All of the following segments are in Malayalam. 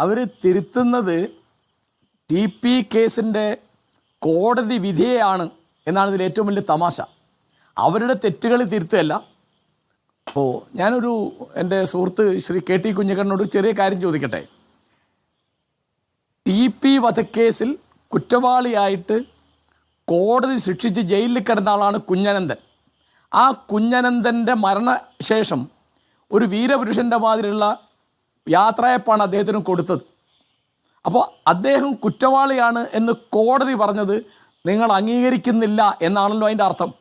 അവർ തിരുത്തുന്നത് ടി പി കേസിന്റെ കോടതി വിധിയാണ് എന്നാണ് ഇതിൽ ഏറ്റവും വലിയ തമാശ. അവരുടെ തെറ്റുകൾ തിരുത്തുകയല്ല. അപ്പോൾ ഞാനൊരു എന്റെ സുഹൃത്ത് ശ്രീ കെ ടി കുഞ്ഞിക്കണ്ണനോട് ചെറിയ കാര്യം ചോദിക്കട്ടെ. ടി പി വധക്കേസിൽ കുറ്റവാളിയായിട്ട് കോടതി ശിക്ഷിച്ച് ജയിലിൽ കിടന്ന ആളാണ് കുഞ്ഞനന്ദൻ ആ കുഞ്ഞനന്ദന്റെ മരണശേഷം ഒരു വീരപുരുഷന്റെ മാതിരിയുള്ള യാത്രയപ്പാണ് അദ്ദേഹത്തിന് കൊടുത്തത്. അപ്പോൾ അദ്ദേഹം കുറ്റവാളിയാണ് എന്ന് കോടതി പറഞ്ഞത് നിങ്ങൾ അംഗീകരിക്കുന്നില്ല എന്നാണല്ലോ അതിന്റെ അർത്ഥം.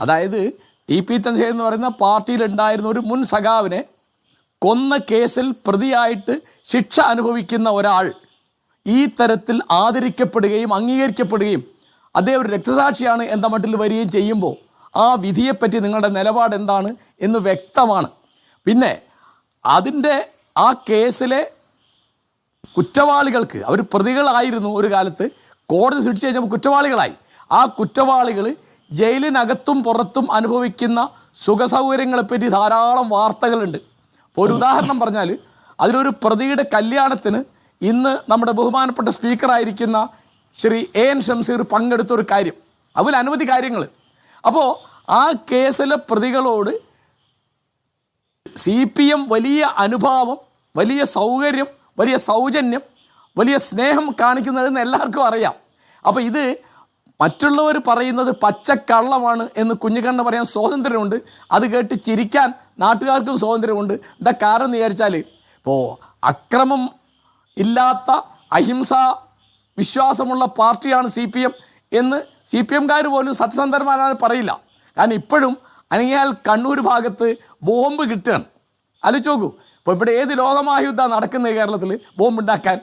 അതായത് ടി പി ചന്ദ്രശേഖരൻ എന്ന് പറയുന്ന പാർട്ടിയിലുണ്ടായിരുന്ന ഒരു മുൻ സഖാവിനെ കൊന്ന കേസിൽ പ്രതിയായിട്ട് ശിക്ഷ അനുഭവിക്കുന്ന ഒരാൾ ഈ തരത്തിൽ ആദരിക്കപ്പെടുകയും അംഗീകരിക്കപ്പെടുകയും അദ്ദേഹം ഒരു രക്തസാക്ഷിയാണ് എന്ന മട്ടിൽ വരികയും ചെയ്യുമ്പോൾ ആ വിധിയെപ്പറ്റി നിങ്ങളുടെ നിലപാട് എന്താണ് എന്ന് വ്യക്തമാണ്. പിന്നെ അതിന്റെ ആ കേസിലെ കുറ്റവാളികൾക്ക് അവർ പ്രതികളായിരുന്നു ഒരു കാലത്ത് കോടതി ശിക്ഷിച്ച് കഴിഞ്ഞപ്പോൾ കുറ്റവാളികളായി. ആ കുറ്റവാളികൾ ജയിലിനകത്തും പുറത്തും അനുഭവിക്കുന്ന സുഖസൗകര്യങ്ങളെപ്പറ്റി ധാരാളം വാർത്തകളുണ്ട്. ഒരു ഉദാഹരണം പറഞ്ഞാൽ അതിലൊരു പ്രതിയുടെ കല്യാണത്തിന് ഇന്ന് നമ്മുടെ ബഹുമാനപ്പെട്ട സ്പീക്കറായിരിക്കുന്ന ശ്രീ എ എൻ ഷംസീർ പങ്കെടുത്ത ഒരു കാര്യം. അതിൽ അനവധി കാര്യങ്ങൾ അപ്പോൾ ആ കേസിലെ പ്രതികളോട് സി പി എം വലിയ അനുഭാവം വലിയ സൗകര്യം വലിയ സൗജന്യം വലിയ സ്നേഹം കാണിക്കുന്നതെന്ന് എല്ലാവർക്കും അറിയാം. അപ്പോൾ ഇത് മറ്റുള്ളവർ പറയുന്നത് പച്ചക്കള്ളമാണ് എന്ന് കുഞ്ഞുകണ്ണ് പറയാൻ സ്വാതന്ത്ര്യമുണ്ട്. അത് കേട്ട് ചിരിക്കാൻ നാട്ടുകാർക്കും സ്വാതന്ത്ര്യമുണ്ട്. എന്താ കാരണം എന്ന് വിചാരിച്ചാൽ ഇപ്പോൾ അക്രമം ഇല്ലാത്ത അഹിംസ വിശ്വാസമുള്ള പാർട്ടിയാണ് സി പി എം എന്ന് സി പി എംകാർ പോലും സത്യസന്ധന്മാരാണ് പറയില്ല. കാരണം ഇപ്പോഴും അനങ്ങിയാൽ കണ്ണൂർ ഭാഗത്ത് ബോംബ് കിട്ടുകയാണ്. ആലോചിച്ച് നോക്കൂ. ഇപ്പോൾ ഇവിടെ ഏത് ലോകമായുദ്ധം നടക്കുന്നത് കേരളത്തിൽ ബോംബ് ഉണ്ടാക്കാൻ?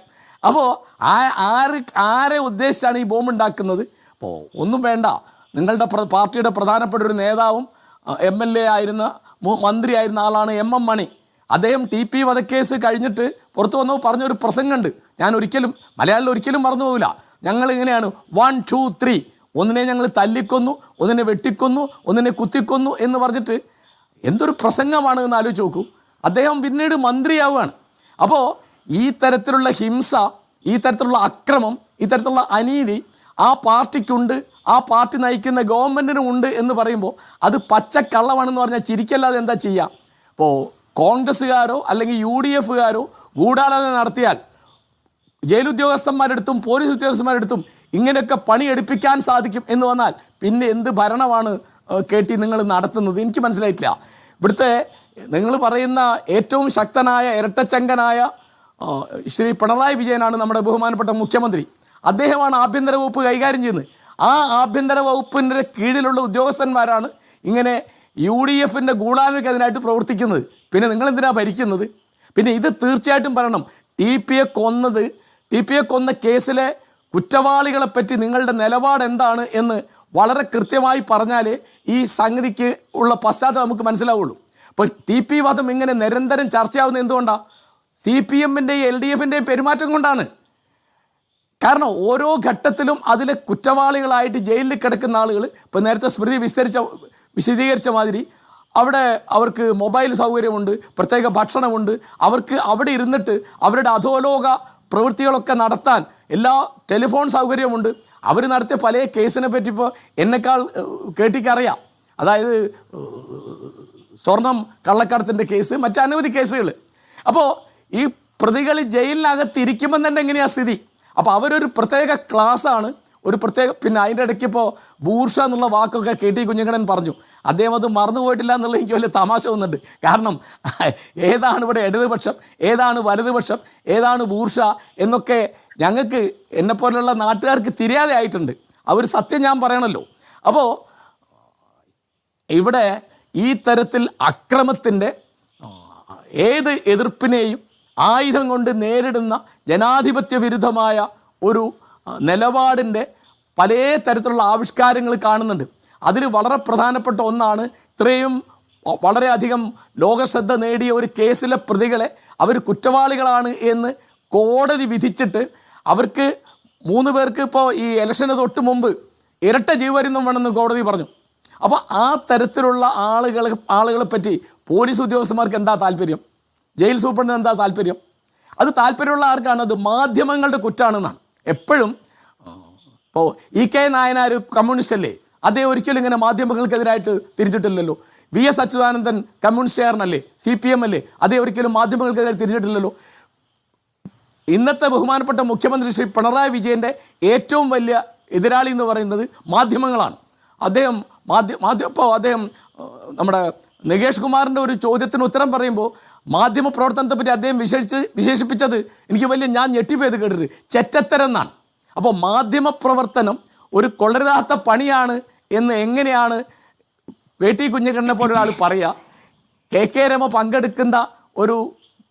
അപ്പോൾ ആ ആര് ആരെ ഉദ്ദേശിച്ചാണ് ഈ ബോംബ് ഉണ്ടാക്കുന്നത്? അപ്പോൾ ഒന്നും വേണ്ട. നിങ്ങളുടെ പാർട്ടിയുടെ പ്രധാനപ്പെട്ട ഒരു നേതാവും എം എൽ എ ആയിരുന്ന മന്ത്രി മന്ത്രിയായിരുന്ന ആളാണ് എം എം മണി. അദ്ദേഹം ടി പി വധക്കേസ് കഴിഞ്ഞിട്ട് പുറത്തു വന്നു പറഞ്ഞൊരു പ്രസംഗമുണ്ട്. ഞാൻ ഒരിക്കലും മലയാളിൽ ഒരിക്കലും മറന്നു പോകില്ല ഞങ്ങൾ ഇങ്ങനെയാണ്. One two three. ഒന്നിനെ ഞങ്ങൾ തല്ലിക്കൊന്നു ഒന്നിനെ വെട്ടിക്കൊന്നു ഒന്നിനെ കുത്തിക്കൊന്നു എന്ന് പറഞ്ഞിട്ട് എന്തൊരു പ്രസംഗമാണ് എന്ന് ആലോചിച്ച് നോക്കൂ. അദ്ദേഹം പിന്നീട് മന്ത്രിയാവുകയാണ്. അപ്പോൾ ഈ തരത്തിലുള്ള ഹിംസ ഈ തരത്തിലുള്ള അക്രമം ഈ തരത്തിലുള്ള അനീതി ആ പാർട്ടിക്കുണ്ട് ആ പാർട്ടി നയിക്കുന്ന ഗവൺമെന്റിനും ഉണ്ട് എന്ന് പറയുമ്പോൾ അത് പച്ചക്കള്ളമാണെന്ന് പറഞ്ഞാൽ ചിരിക്കല്ലാതെ എന്താ ചെയ്യുക ഇപ്പോൾ കോൺഗ്രസ്സുകാരോ അല്ലെങ്കിൽ യു ഡി എഫുകാരോ ഗൂഢാലോചന നടത്തിയാൽ ജയിലുദ്യോഗസ്ഥന്മാരെടുത്തും പോലീസ് ഉദ്യോഗസ്ഥന്മാരെടുത്തും ഇങ്ങനെയൊക്കെ പണിയെടുപ്പിക്കാൻ സാധിക്കും എന്ന് വന്നാൽ പിന്നെ എന്ത് ഭരണമാണ് കെ ടി നിങ്ങൾ നടത്തുന്നത്? എനിക്ക് മനസ്സിലായിട്ടില്ല. ഇവിടുത്തെ നിങ്ങൾ പറയുന്ന ഏറ്റവും ശക്തനായ ഇരട്ടച്ചങ്കനായ ശ്രീ പിണറായി വിജയനാണ് നമ്മുടെ ബഹുമാനപ്പെട്ട മുഖ്യമന്ത്രി. അദ്ദേഹമാണ് ആഭ്യന്തര വകുപ്പ് കൈകാര്യം ചെയ്യുന്നത്. ആ ആഭ്യന്തര വകുപ്പിന്റെ കീഴിലുള്ള ഉദ്യോഗസ്ഥന്മാരാണ് ഇങ്ങനെ യു ഡി എഫിന്റെ ഗൂഢാലോചനയ്ക്ക് അതിനായിട്ട് പ്രവർത്തിക്കുന്നത്. പിന്നെ നിങ്ങൾ എന്തിനാണ് ഭരിക്കുന്നത്? പിന്നെ ഇത് തീർച്ചയായിട്ടും പറയണം. ടി പി എ കൊന്നത് ടി പി എ കൊന്ന കേസിലെ കുറ്റവാളികളെ പറ്റി നിങ്ങളുടെ നിലപാട് എന്താണ് എന്ന് വളരെ കൃത്യമായി പറഞ്ഞാൽ ഈ സംഗതിക്ക് ഉള്ള പശ്ചാത്തലം നമുക്ക് മനസ്സിലാവുള്ളൂ. അപ്പോൾ ടി പി വധം ഇങ്ങനെ നിരന്തരം ചർച്ചയാവുന്ന എന്തുകൊണ്ടാണ് സി പി എമ്മിന്റെയും എൽ ഡി എഫിന്റെയും പെരുമാറ്റം കൊണ്ടാണ്. കാരണം ഓരോ ഘട്ടത്തിലും അതിലെ കുറ്റവാളികളായിട്ട് ജയിലിൽ കിടക്കുന്ന ആളുകൾ ഇപ്പോൾ നേരത്തെ സ്മൃതി വിസ്തരിച്ച വിശദീകരിച്ച മാതിരി അവിടെ അവർക്ക് മൊബൈൽ സൗകര്യമുണ്ട് പ്രത്യേക ഭക്ഷണമുണ്ട്. അവർക്ക് അവിടെ ഇരുന്നിട്ട് അവരുടെ അധോലോക പ്രവൃത്തികളൊക്കെ നടത്താൻ എല്ലാ ടെലിഫോൺ സൗകര്യമുണ്ട് അവർ നടത്തിയ പല കേസിനെ പറ്റി ഇപ്പോൾ എന്നെക്കാൾ കേട്ടിക്കറിയാം. അതായത് സ്വർണം കള്ളക്കടത്തിന്റെ കേസ് മറ്റനവധി കേസുകൾ. അപ്പോൾ ഈ പ്രതികൾ ജയിലിനകത്ത് ഇരിക്കുമ്പം തന്നെ എങ്ങനെയാണ് സ്ഥിതി? അപ്പോൾ അവരൊരു പ്രത്യേക ക്ലാസ്സാണ്. ഒരു പ്രത്യേക പിന്നെ അതിന്റെ ഇടയ്ക്ക് ഇപ്പോൾ ബൂർഷ എന്നുള്ള വാക്കൊക്കെ കെ ടി കുഞ്ഞുകണ്ണൻ പറഞ്ഞു. അദ്ദേഹം അത് മറന്നുപോയിട്ടില്ല എന്നുള്ള എനിക്ക് വലിയ തമാശ വന്നിട്ടുണ്ട് കാരണം ഏതാണ് ഇവിടെ ഇടതുപക്ഷം ഏതാണ് വലതുപക്ഷം ഏതാണ് ബൂർഷ എന്നൊക്കെ ഞങ്ങൾക്ക് എന്നെപ്പോലുള്ള നാട്ടുകാർക്ക് തിരിയാതെ ആയിട്ടുണ്ട്. അവർ സത്യം ഞാൻ പറയണല്ലോ. അപ്പോൾ ഇവിടെ ഈ തരത്തിൽ അക്രമത്തിന്റെ ഏത് എതിർപ്പിനെയും ആയുധം കൊണ്ട് നേരിടുന്ന ജനാധിപത്യ വിരുദ്ധമായ ഒരു നിലപാടിന്റെ പല തരത്തിലുള്ള ആവിഷ്കാരങ്ങൾ കാണുന്നുണ്ട്. അതിൽ വളരെ പ്രധാനപ്പെട്ട ഒന്നാണ് ഇത്രയും വളരെയധികം ലോകശ്രദ്ധ നേടിയ ഒരു കേസിലെ പ്രതികളെ അവർ കുറ്റവാളികളാണ് എന്ന് കോടതി വിധിച്ചിട്ട് അവർക്ക് മൂന്ന് പേർക്ക് ഇപ്പോൾ ഈ ഇലക്ഷന് തൊട്ട് മുമ്പ് ഇരട്ട ജീവരുന്നും വേണമെന്ന് കോടതി പറഞ്ഞു. അപ്പോൾ ആ തരത്തിലുള്ള ആളുകൾ ആളുകളെ പറ്റി പോലീസ് ഉദ്യോഗസ്ഥന്മാർക്ക് എന്താ താല്പര്യം? ജയിൽ സൂപ്രണ്ടിന് എന്താ താല്പര്യം? അത് താല്പര്യമുള്ള ആർക്കാണ്? അത് മാധ്യമങ്ങളുടെ കുറ്റാണെന്നാണ്. എപ്പോഴും ഇപ്പോൾ ഇ കെ നായനാർ കമ്മ്യൂണിസ്റ്റ് അല്ലേ അദ്ദേഹം ഒരിക്കലും ഇങ്ങനെ മാധ്യമങ്ങൾക്കെതിരായിട്ട് തിരിച്ചിട്ടില്ലല്ലോ. വി എസ് അച്യുതാനന്ദൻ കമ്മ്യൂണിസ്റ്റ് കമ്മ്യൂണിസ്റ്റുകാരനല്ലേ സി പി എം അല്ലേ അദ്ദേഹം ഒരിക്കലും മാധ്യമങ്ങൾക്കെതിരെ തിരിച്ചിട്ടില്ലല്ലോ. ഇന്നത്തെ ബഹുമാനപ്പെട്ട മുഖ്യമന്ത്രി ശ്രീ പിണറായി വിജയന്റെ ഏറ്റവും വലിയ എതിരാളി എന്ന് പറയുന്നത് മാധ്യമങ്ങളാണ്. അദ്ദേഹം മാധ്യ മാധ്യമ ഇപ്പോൾ അദ്ദേഹം നമ്മുടെ നികേഷ് കുമാറിന്റെ ഒരു ചോദ്യത്തിന് ഉത്തരം പറയുമ്പോൾ മാധ്യമ പ്രവർത്തനത്തെ പറ്റി അദ്ദേഹം വിശേഷിച്ച് വിശേഷിപ്പിച്ചത് എനിക്ക് വലിയ ഞാൻ ഞെട്ടിപ്പോയത് കേട്ടിട്ട് ചെറ്റത്തരം എന്നാണ്. അപ്പോൾ മാധ്യമ പ്രവർത്തനം ഒരു കൊള്ളരുതാത്ത പണിയാണ് എന്ന് എങ്ങനെയാണ് വേട്ടി കുഞ്ഞിക്കണ്ണനെ പോലെ ഒരാൾ പറയുക കെ കെ രമ പങ്കെടുക്കുന്ന ഒരു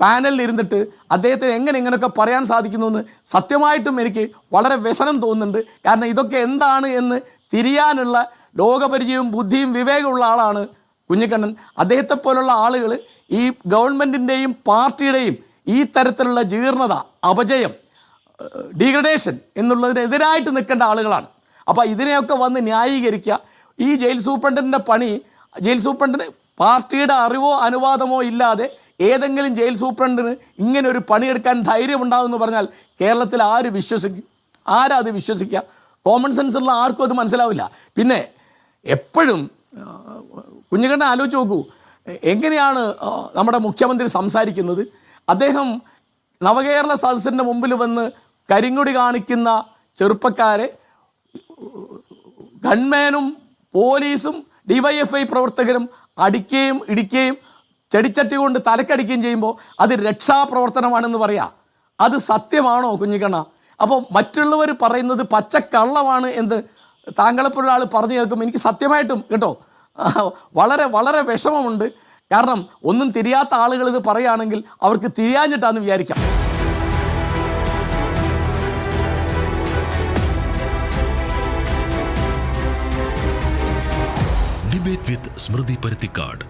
പാനലിൽ ഇരുന്നിട്ട് അദ്ദേഹത്തിന് എങ്ങനെ ഇങ്ങനെയൊക്കെ പറയാൻ സാധിക്കുന്നു എന്ന് സത്യമായിട്ടും എനിക്ക് വളരെ വ്യസനം തോന്നുന്നുണ്ട്. കാരണം ഇതൊക്കെ എന്താണ് എന്ന് തിരിയാനുള്ള ലോകപരിചയവും ബുദ്ധിയും വിവേകമുള്ള ആളാണ് കുഞ്ഞിക്കണ്ണൻ. അദ്ദേഹത്തെ പോലുള്ള ആളുകൾ ഈ ഗവൺമെന്റിന്റെയും പാർട്ടിയുടെയും ഈ തരത്തിലുള്ള ജീർണത അപജയം ഡീഗ്രഡേഷൻ എന്നുള്ളതിനെതിരായിട്ട് നിൽക്കേണ്ട ആളുകളാണ്. അപ്പോൾ ഇതിനെയൊക്കെ വന്ന് ന്യായീകരിക്കുക. ഈ ജയിൽ സൂപ്രണ്ടിന്റെ പണി ജയിൽ സൂപ്രണ്ടിന് പാർട്ടിയുടെ അറിവോ അനുവാദമോ ഇല്ലാതെ ഏതെങ്കിലും ജയിൽ സൂപ്രണ്ടിന് ഇങ്ങനെ ഒരു പണിയെടുക്കാൻ ധൈര്യമുണ്ടാകുമെന്ന് പറഞ്ഞാൽ കേരളത്തിൽ ആര് വിശ്വസിക്കും? ആരാ അത് വിശ്വസിക്കുക? കോമൺ സെൻസ് ഉള്ള ആർക്കും അത് മനസ്സിലാവില്ല. പിന്നെ എപ്പോഴും കുഞ്ഞുകണ്ണ ആലോചിച്ച് നോക്കൂ. എങ്ങനെയാണ് നമ്മുടെ മുഖ്യമന്ത്രി സംസാരിക്കുന്നത്? അദ്ദേഹം നവകേരള സദസ്സിന്റെ മുമ്പിൽ വന്ന് കരിങ്കൊടി കാണിക്കുന്ന ചെറുപ്പക്കാരെ ഗൺമാനും പോലീസും ഡിവൈഎഫ്ഐ പ്രവർത്തകരും അടിക്കുകയും ഇടിക്കുകയും ചെടിച്ചട്ടി കൊണ്ട് തലക്കടിക്കുകയും ചെയ്യുമ്പോൾ അത് രക്ഷാപ്രവർത്തനമാണെന്ന് പറയാം. അത് സത്യമാണോ കുഞ്ഞിക്കണ്ണ? അപ്പോൾ മറ്റുള്ളവർ പറയുന്നത് പച്ചക്കള്ളമാണ് എന്ന് താങ്കളെപ്പോലുള്ള ആൾ പറഞ്ഞു കേൾക്കുമ്പോൾ എനിക്ക് സത്യമായിട്ടും കേട്ടോ വളരെ വളരെ വിഷമമുണ്ട്. കാരണം ഒന്നും തിരിയാത്ത ആളുകൾ ഇത് പറയുകയാണെങ്കിൽ അവർക്ക് തിരിയാഞ്ഞിട്ടാന്ന് വിചാരിക്കാം. ഡിബേറ്റ് വിത്ത് സ്മൃതി പരുത്തിക്കാട്